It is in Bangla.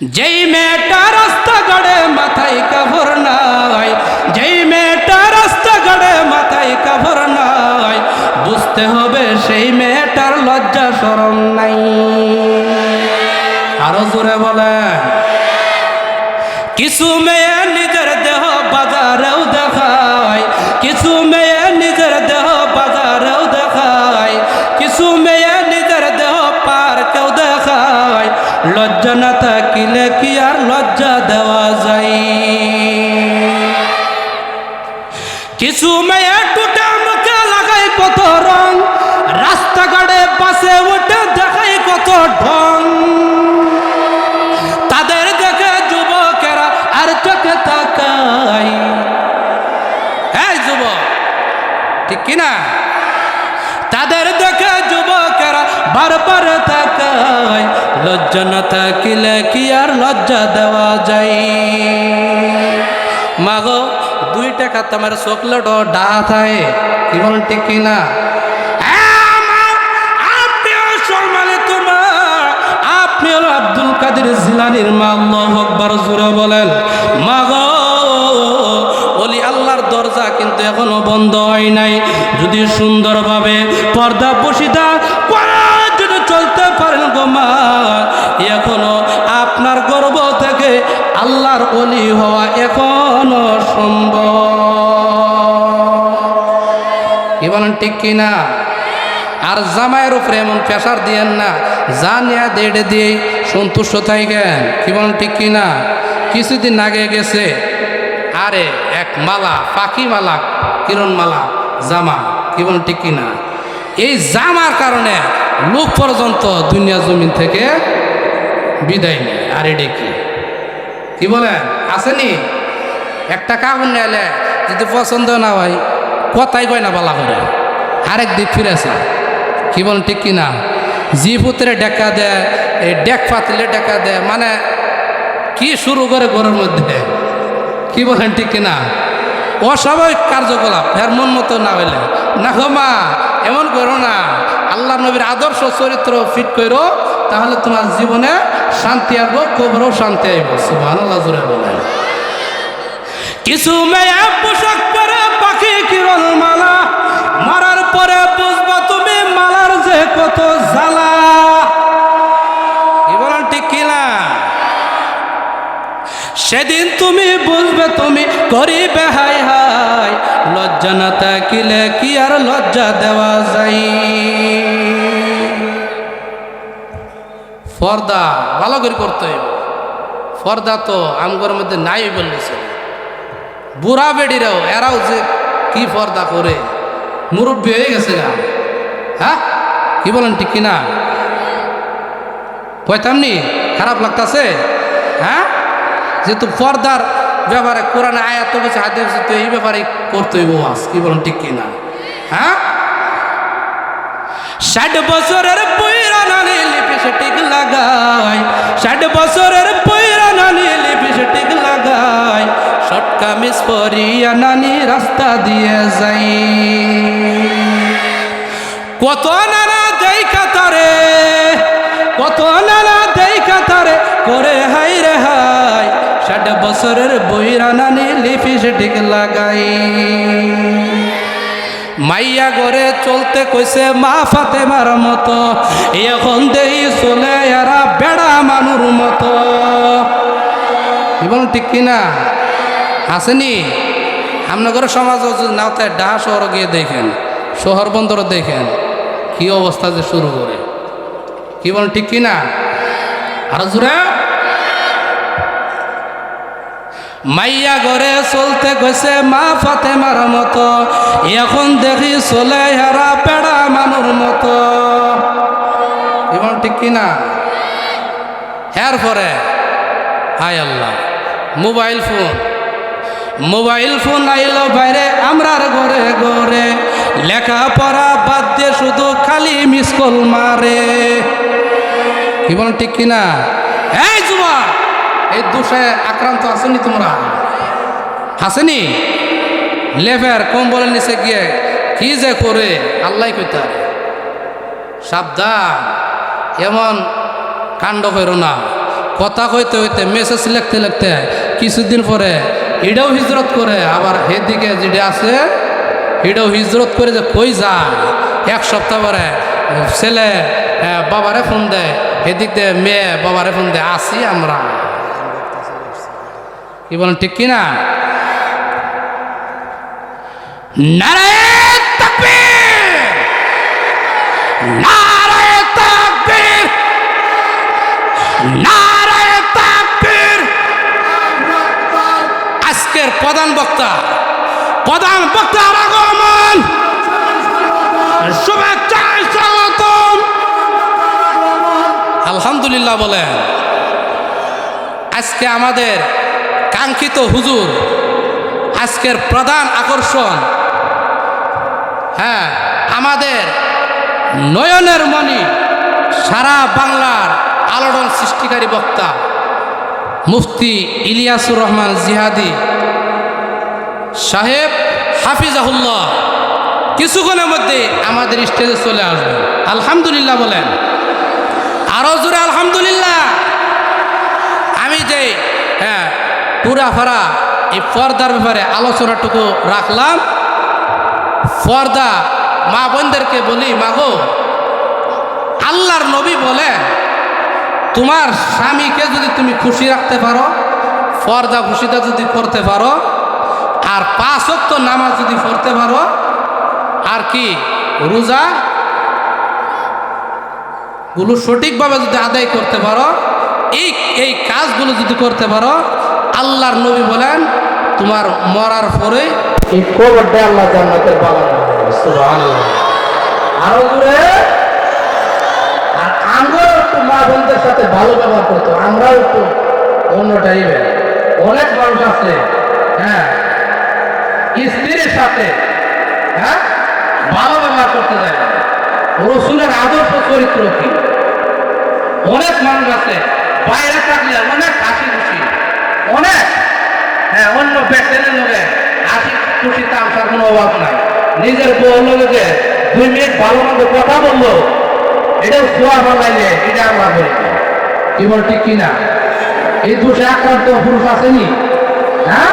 যেই মেয়েটা রাস্তা গড়ে মাথায় কাভর নাই, যেই মেয়েটা রাস্তা গড়ে মাথায় কাভর নাই, বুঝতে হবে সেই মেয়েটার লজ্জা সরম নাই। আরও জোরে বলে কিছু মেয়ে লজ্জা না থাকিলে কি আর লজ্জা দেওয়া যায়? কিছু মেয়ে টুটে মুখে লাগাই কত রং, রাস্তাঘাটে পাশে উঠে দেখাই কত ঢং। তাদের দেখে যুবকেরা আর চোখে তাকাই হ্যাঁ যুবক, ঠিক কিনা তাদের দেখে যুবকেরা বারবার তাকায়। লজ্জা না থাকিলে কি আর লজ্জা দেওয়া যায়? মাগো, দুই টাকা তোমার চকলেট ডা থাকে। কি বলেন ঠিক কিনা আপনি হলো আব্দুল কাদের জিলানির মা, আল্লাহ আকবার জুড়ে বলেন। মাগো বলি আল্লাহর দরজা কিন্তু এখনও বন্ধ হয় নাই। যদি সুন্দরভাবে পর্দা যদি চলতে পারেন গো মা। এখনও আপনার গর্ব থেকে আল্লাহর অলি হওয়া এখনও সম্ভব। কি ঠিক কিনা? আর জামাইয়ের উপরে এমন প্রেশার দিয়েন না। যা নিয়ে দেড়ে দিয়ে সন্তুষ্ট থাকেন কি বলেন ঠিক কিনা? কিছুদিন আগে গেছে। আরে, এক মালা, পাখি মালা, কিরণ মালা, জামা। কি বলেন ঠিক কিনা? এই জামার কারণে লোক পর্যন্ত দুনিয়া জমিন থেকে বিদায় নেয়। আর এটা কি? কি বলেন? আসেনি? একটা কাপড় নিয়ে যদি পছন্দ না হয়, কথাই কয় না বলা করে আরেক দিক ফিরেছে কি বলেন, ঠিক কিনা জি পুত্রে ডেকা দেয়, এই ডেক পাতলে ডেকা দেয় মানে কি শুরু করে ঘরের মধ্যে? কি বলেন, ঠিক কিনা অস্বাভাবিক কার্যকলাপ এর মন মতো না হইলে। না গো মা, এমন করো না। আল্লাহ নবীর আদর্শ চরিত্র ফিট করো তাহলে তোমার জীবনে শান্তি আসব, কবরও শান্তি আইব সুবাহ আল্লাহ জুড়ে বলেন। কিছু মেয়ে পোশাক পরে পাখি কিরণ মালা, মারার পরে বুঝবা তুমি মালার যে কত জ্বালা। সেদিন তুমি বুঝবে তুমি করিবে হাই হাই লজ্জা না থাকিলে কি আর লজ্জা দেওয়া যায়? ফর্দা ভালো করে করতে ফর্দা তো আমগর মধ্যে নাই বললেছে বুড়া বেডিরাও, এরাও যে কি পর্দা করে? মুরব্বী হয়ে গেছে না হ্যাঁ? কি বলেন, ঠিক কিনা? কইতামনি খারাপ লাগতাছে? হ্যাঁ? যেহেতু পর্দার ব্যাপারে কোরআনে আয়াত বলছে হাতে তো এই ব্যাপারে করতে হইব কি বলেন, ঠিক কিনা? হ্যাঁ? ষাট বছরের পয়রা নানি লিপস্টিক লাগাই ষাট বছরের পয়রা নানি লিপস্টিক লাগাই শর্ট কামিজ পরিয়া নানি রাস্তা দিয়ে যাই। কত নানা দেখা তারে, কত নানা দেখা তারে, করে হাই রে ষাট বছরের বইরা নানি লিপস্টিক লাগাই। মাইয়া ঘরে চলতে কইছে, মা ফাতে মার মতো, এখন দেই চলে এরা বেড়া মানুর মতো। এবং ঠিক কিনা আসেনি আপনাদের সমাজ নাও তাই ডা শহর গিয়ে দেখেন, শহর বন্দর দেখেন, কি অবস্থা যে শুরু করে। কি বলেন, ঠিক কিনা আর জুড়ে মাইয়া ঘরে চলতে গেছে মা ফাতে মার মতো। এখন দেখি চলে হেরা পেড়া মানুর মতো। এবং ঠিক কিনা এর পরে হায় আল্লাহ। Mobile phone. মোবাইল ফোন আইলো বাইরে আমরার ঘরে ঘরে লেখাপড়া বাদ দিয়ে শুধু খালি মিস কল মারে কি বলেন ঠিক কিনা এই যুবা এই দোষে আক্রান্ত আসেনি তোমরা? হাসেনি? লেফের কম বলে নিচে গিয়ে কি যে করে আল্লাহ কইতা সাবধান, এমন কাণ্ড করো না। কথা কইতে হইতে মেসেজ লিখতে লিখতে কিছুদিন পরে এটাও হিজরত করে, আবার এদিকে যেটা আছে এটাও হিজরত করে যে কই যায়। এক সপ্তাহ পরে ছেলে বাবারে ফোন দেয় এদিক দিয়ে মেয়ে বাবারে ফোন দেয়, আসি আমরা। কি বলেন, ঠিক কিনা? নারায়ণ নারায়ণ আজকের প্রধান বক্তা, প্রধান বক্তার আগমন! শুভেচ্ছা, স্বাগতম! আলহামদুলিল্লাহ বলেন, আজকে আমাদের কাঙ্ক্ষিত হুজুর, আজকের প্রধান আকর্ষণ হ্যাঁ আমাদের নয়নের মণি, সারা বাংলার আলোড়ন সৃষ্টিকারী বক্তা, মুফতি ইলিয়াসুর রহমান জিহাদি, সাহেব হাফিজাহুল্লাহ। কিছুক্ষণের মধ্যে আমাদের স্টেজে চলে আসবেন। আলহামদুলিল্লাহ বলেন। আরও জোরে আলহামদুলিল্লাহ আমি যে হ্যাঁ পুরা ফারা এই পর্দার ব্যাপারে আলোচনাটুকু রাখলাম। পর্দা মা বোনদেরকে বলি, মাগো, আল্লাহর নবী বলেন তোমার স্বামীকে যদি তুমি খুশি রাখতে পারো, পর্দা খুশিটা যদি করতে পারো, আর পাঁচ নামাজ যদি পড়তে পারো, আর কি, রোজা গুলো সঠিকভাবে যদি আদায় করতে পারো, এই এই কাজগুলো যদি করতে পারো আল্লাহর নবী বলেন, তোমার মরার পরে এই কবরটা আল্লাহ জান্নাতের বাগান। আরও দূরে আর আমরাও একটু মা বোনদের সাথে ভালো ব্যবহার করতো আমরাও একটু অন্য টাইপের অনেক মানুষ আছে হ্যাঁ স্ত্রীর সাথে হ্যাঁ ভালো ব্যবহার করতে যায় না। রসুলের আদর্শ চরিত্র কি? অনেক মানুষ আছে, বাইরে থাকলে অনেক হাসি খুশি। অনেক। হ্যাঁ অন্য পেশেন্টের লোকে হাসি খুশি তামসার কোনো অভাব নাই। নিজের বউ লোকে দুই মিনিট ভালো মতো কথা বলল, এটাও শোয়া বানাইলে এটা আমরা বলি। কি বল ঠিক কিনা এই দোষে আক্রান্ত পুরুষ আসেনি হ্যাঁ?